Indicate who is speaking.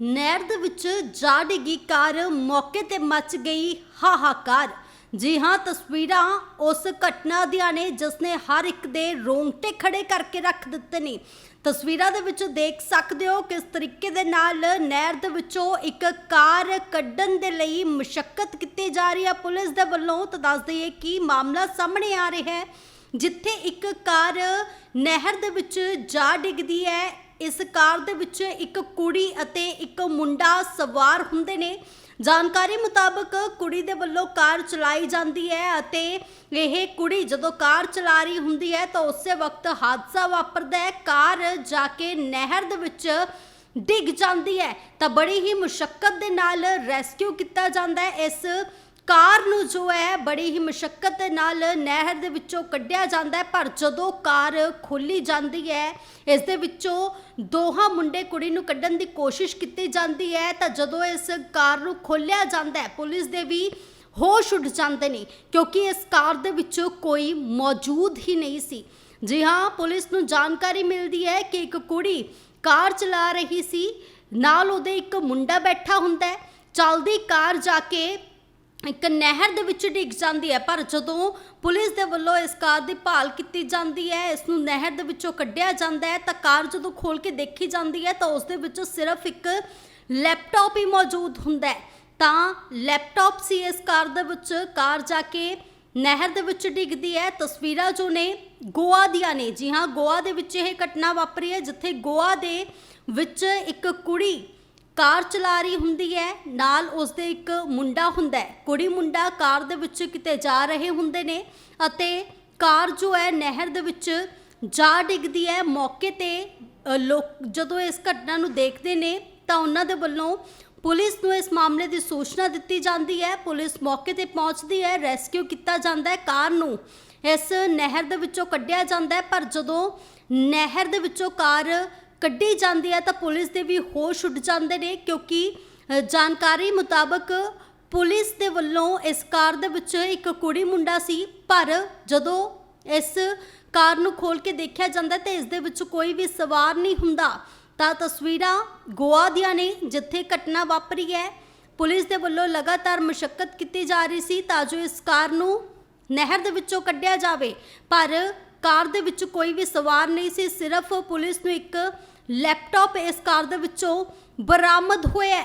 Speaker 1: ਨਹਿਰ ਦੇ ਵਿੱਚ ਜਾ ਡਿੱਗੀ ਕਾਰ ਮੌਕੇ ਤੇ ਮਚ ਗਈ ਹਾਹਾਕਾਰ। ਜੀ ਹਾਂ, ਤਸਵੀਰਾਂ ਉਸ ਘਟਨਾ ਦੀਆਂ ਨੇ ਜਿਸ ਨੇ ਹਰ ਇੱਕ ਦੇ ਰੋਂਗਟੇ ਖੜੇ ਕਰਕੇ ਰੱਖ ਦਿੱਤੇ ਨੇ। ਤਸਵੀਰਾਂ ਦੇ ਵਿੱਚ ਦੇਖ ਸਕਦੇ ਹੋ ਕਿਸ ਤਰੀਕੇ ਦੇ ਨਾਲ ਨਹਿਰ ਦੇ ਵਿੱਚੋਂ ਇੱਕ ਕਾਰ ਕੱਢਣ ਦੇ ਲਈ ਮੁਸ਼ਕਲ ਕੀਤੀ ਜਾ ਰਹੀ ਹੈ ਪੁਲਿਸ ਦੇ ਵੱਲੋਂ ਤਾਂ ਦੱਸ ਦਈਏ ਕਿ ਮਾਮਲਾ ਸਾਹਮਣੇ ਆ ਰਿਹਾ ਹੈ, ਜਿੱਥੇ ਇੱਕ ਕਾਰ ਨਹਿਰ ਦੇ ਵਿੱਚ ਜਾ ਡਿੱਗਦੀ ਹੈ। ਇਸ ਕਾਰ ਦੇ ਵਿੱਚ ਇੱਕ ਕੁੜੀ ਅਤੇ ਇੱਕ ਮੁੰਡਾ ਸਵਾਰ ਹੁੰਦੇ ਨੇ। ਜਾਣਕਾਰੀ ਮੁਤਾਬਕ ਕੁੜੀ ਦੇ ਵੱਲੋਂ ਕਾਰ ਚਲਾਈ ਜਾਂਦੀ ਹੈ ਅਤੇ ਇਹ ਕੁੜੀ ਜਦੋਂ ਕਾਰ ਚਲਾ ਰਹੀ ਹੁੰਦੀ ਹੈ ਤਾਂ ਉਸੇ ਵਕਤ ਹਾਦਸਾ ਵਾਪਰਦਾ ਹੈ। ਕਾਰ ਜਾ ਕੇ ਨਹਿਰ ਦੇ ਵਿੱਚ ਡਿੱਗ ਜਾਂਦੀ ਹੈ ਤਾਂ ਬੜੀ ਹੀ ਮੁਸ਼ਕਲ ਦੇ ਨਾਲ ਰੈਸਕਿਊ ਕੀਤਾ ਜਾਂਦਾ ਹੈ। ਇਸ ਕਾਰ ਨੂੰ ਜੋ ਹੈ, ਬੜੀ ਹੀ ਮੁਸ਼ਕਲ ਦੇ ਨਾਲ ਨਹਿਰ ਦੇ ਵਿੱਚੋਂ ਕੱਢਿਆ ਜਾਂਦਾ ਹੈ, ਪਰ ਜਦੋਂ ਕਾਰ ਖੋਲੀ ਜਾਂਦੀ ਹੈ, ਇਸ ਦੇ ਵਿੱਚੋਂ ਦੋਹਾਂ ਮੁੰਡੇ ਕੁੜੀ ਨੂੰ ਕੱਢਣ ਦੀ ਕੋਸ਼ਿਸ਼ ਕੀਤੀ ਜਾਂਦੀ ਹੈ, ਤਾਂ ਜਦੋਂ ਇਸ ਕਾਰ ਨੂੰ ਖੋਲਿਆ ਜਾਂਦਾ ਹੈ, ਪੁਲਿਸ ਦੇ ਵੀ ਹੋਸ਼ ਉੱਡ ਜਾਂਦੇ ਨੇ, ਕਿਉਂਕਿ ਇਸ ਕਾਰ ਦੇ ਵਿੱਚੋਂ ਕੋਈ ਮੌਜੂਦ ਹੀ ਨਹੀਂ ਸੀ। ਜੀ ਹਾਂ, ਪੁਲਿਸ ਨੂੰ ਜਾਣਕਾਰੀ ਮਿਲਦੀ ਹੈ ਕਿ ਇੱਕ ਕੁੜੀ ਕਾਰ ਚਲਾ ਰਹੀ ਸੀ, ਨਾਲ ਉਹਦੇ ਇੱਕ ਮੁੰਡਾ ਬੈਠਾ ਹੁੰਦਾ ਹੈ, ਚਲਦੀ ਕਾਰ ਜਾ ਕੇ ਇੱਕ ਨਹਿਰ ਦੇ ਵਿੱਚ ਡਿੱਗ ਜਾਂਦੀ ਹੈ, ਪਰ ਜਦੋਂ ਪੁਲਿਸ ਦੇ ਵੱਲੋਂ ਇਸ ਕਾਰ ਦੀ ਭਾਲ ਕੀਤੀ ਜਾਂਦੀ ਹੈ, ਇਸ ਨੂੰ ਨਹਿਰ ਦੇ ਵਿੱਚੋਂ ਕੱਢਿਆ ਜਾਂਦਾ ਹੈ, ਤਾਂ ਕਾਰ ਜਦੋਂ ਖੋਲ ਕੇ ਦੇਖੀ ਜਾਂਦੀ ਹੈ, ਤਾਂ ਉਸ ਦੇ ਵਿੱਚ ਸਿਰਫ ਇੱਕ ਲੈਪਟਾਪ ਹੀ ਮੌਜੂਦ ਹੁੰਦਾ ਹੈ। ਤਾਂ ਲੈਪਟਾਪ ਸੀ ਇਸ ਕਾਰ ਦੇ ਵਿੱਚ, ਕਾਰ ਜਾ ਕੇ ਨਹਿਰ ਦੇ ਵਿੱਚ ਡਿੱਗਦੀ ਹੈ। ਤਸਵੀਰਾਂ ਜੋ ਨੇ ਗੋਆ ਦੀਆਂ ਨੇ। ਜੀ ਹਾਂ, ਗੋਆ ਦੇ ਵਿੱਚ ਇਹ ਘਟਨਾ ਵਾਪਰੀ ਹੈ, ਜਿੱਥੇ ਗੋਆ ਦੇ ਵਿੱਚ ਇੱਕ ਕੁੜੀ ਕਾਰ ਚਲਾ ਰਹੀ ਹੁੰਦੀ ਹੈ, ਨਾਲ ਉਸਦੇ ਇੱਕ ਮੁੰਡਾ ਹੁੰਦਾ ਹੈ। ਕੁੜੀ ਮੁੰਡਾ ਕਾਰ ਦੇ ਵਿੱਚ ਕਿਤੇ ਜਾ ਰਹੇ ਹੁੰਦੇ ਨੇ ਅਤੇ ਕਾਰ ਜੋ ਹੈ, ਨਹਿਰ ਦੇ ਵਿੱਚ ਜਾ ਡਿੱਗਦੀ ਹੈ। ਮੌਕੇ ਤੇ ਲੋਕ ਜਦੋਂ ਇਸ ਘਟਨਾ ਨੂੰ ਦੇਖਦੇ ਨੇ, ਤਾਂ ਉਹਨਾਂ ਦੇ ਵੱਲੋਂ ਪੁਲਿਸ ਨੂੰ ਇਸ ਮਾਮਲੇ ਦੀ ਸੂਚਨਾ ਦਿੱਤੀ ਜਾਂਦੀ ਹੈ। ਪੁਲਿਸ ਮੌਕੇ ਤੇ ਪਹੁੰਚਦੀ ਹੈ, ਰੈਸਕਿਊ ਕੀਤਾ ਜਾਂਦਾ ਹੈ। ਕਾਰ ਨੂੰ ਇਸ ਨਹਿਰ ਦੇ ਵਿੱਚੋਂ ਕੱਢਿਆ ਜਾਂਦਾ ਹੈ, ਪਰ ਜਦੋਂ ਨਹਿਰ ਦੇ ਵਿੱਚੋਂ ਕਾਰ ਕੱਢੀ ਜਾਂਦੀ ਹੈ ਤਾਂ ਪੁਲਿਸ ਦੇ ਵੀ ਹੋਸ਼ ਉੱਡ ਜਾਂਦੇ ਨੇ ਕਿਉਂਕਿ ਜਾਣਕਾਰੀ ਮੁਤਾਬਕ ਪੁਲਿਸ ਦੇ ਵੱਲੋਂ ਇਸ ਕਾਰ ਦੇ ਵਿੱਚ ਇੱਕ ਕੁੜੀ ਮੁੰਡਾ ਸੀ, ਪਰ ਜਦੋਂ ਇਸ ਕਾਰ ਨੂੰ ਖੋਲ ਕੇ ਦੇਖਿਆ ਜਾਂਦਾ ਹੈ ਤਾਂ ਇਸ ਦੇ ਵਿੱਚ ਕੋਈ ਵੀ ਸਵਾਰ ਨਹੀਂ ਹੁੰਦਾ। ਤਾਂ ਤਸਵੀਰਾਂ ਗੋਆ ਦੀਆਂ ਨੇ, ਜਿੱਥੇ ਘਟਨਾ ਵਾਪਰੀ ਹੈ। ਪੁਲਿਸ ਦੇ ਵੱਲੋਂ ਲਗਾਤਾਰ ਮੁਸ਼ਕਲ ਕੀਤੀ ਜਾ ਰਹੀ ਸੀ ਤਾਂ ਜੋ ਇਸ ਕਾਰ ਨੂੰ ਨਹਿਰ ਦੇ ਵਿੱਚੋਂ ਕੱਢਿਆ ਜਾਵੇ। ਪਰ ਕਾਰ ਦੇ ਵਿੱਚ ਕੋਈ ਵੀ ਸਵਾਰ ਨਹੀਂ ਸੀ, ਸਿਰਫ ਪੁਲਿਸ ਨੂੰ ਇੱਕ ਲੈਪਟਾਪ ਇਸ ਕਾਰ ਦੇ ਵਿੱਚੋਂ ਬਰਾਮਦ ਹੋਇਆ